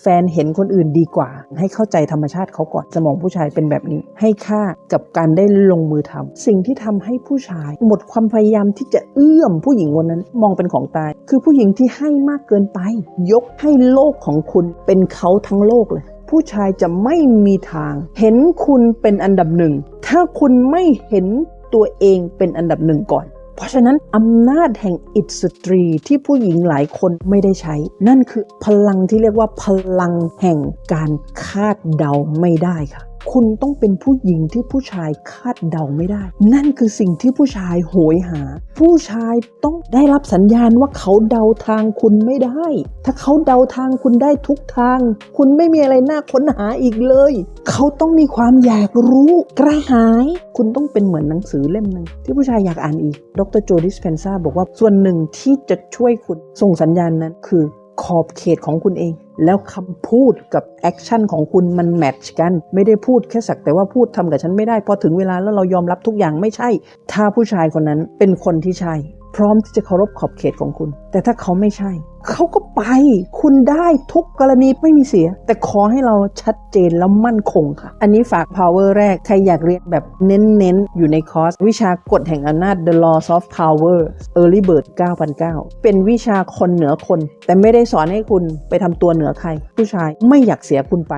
แฟนเห็นคนอื่นดีกว่า ให้เข้าใจธรรมชาติเขาก่อนสมองผู้ชายเป็นแบบนี้ ให้ค่ากับการได้ลงมือทำสิ่งที่ทำให้ผู้ชาย หมดความพยายามที่จะเอื้อมผู้หญิงคนนั้นมองเป็นของตาย คือผู้หญิงที่ให้มากเกินไป ยกให้โลกของคุณเป็นเขาทั้งโลกเลยผู้ชายจะไม่มีทาง เห็นคุณเป็นอันดับหนึ่ง ถ้าคุณไม่เห็นตัวเองเป็นอันดับหนึ่งก่อน เพราะฉะนั้นอำนาจแห่งอิสตรีที่ผู้หญิงหลายคนไม่ได้ใช้ นั่นคือพลังที่เรียกว่าพลังแห่งการคาดเดาไม่ได้ค่ะ คุณต้องเป็นผู้หญิงที่ผู้ชายคาดเดาไม่ได้ นั่นคือสิ่งที่ผู้ชายโหยหา ผู้ชายต้องได้รับสัญญาณว่าเขาเดาทางคุณไม่ได้ ถ้าเขาเดาทางคุณได้ทุกทาง คุณไม่มีอะไรน่าค้นหาอีกเลย เขาต้องมีความอยากรู้กระหาย คุณต้องเป็นเหมือนหนังสือเล่มหนึ่งที่ผู้ชายอยากอ่านอีก ดรโจดิสเพนซาบอกว่าส่วนหนึ่งที่จะช่วยคุณส่งสัญญาณนั้นคือขอบเขตของคุณเอง แล้วคำพูดกับแอคชั่นของคุณมันแมทช์กัน ไม่ได้พูดแค่สักแต่ว่าพูดทำกับฉันไม่ได้พอถึงเวลาแล้วเรายอมรับทุกอย่างไม่ใช่ ถ้าผู้ชายคนนั้นเป็นคนที่ใช่ พร้อมที่จะเคารพขอบเขตของคุณ แต่ถ้าเขาไม่ใช่ เขาก็ไป คุณได้ทุกกรณีไม่มีเสีย แต่ขอให้เราชัดเจนแล้วมั่นคงค่ะ อันนี้ฝาก power แรก ใครอยากเรียนแบบเน้นๆ อยู่ในคอร์ส วิชากฎแห่งอำนาจ the laws of power early bird 9,009 เป็นวิชาคนเหนือคน แต่ไม่ได้สอนให้คุณไปทำตัวเหนือใคร ผู้ชายไม่อยากเสียคุณไป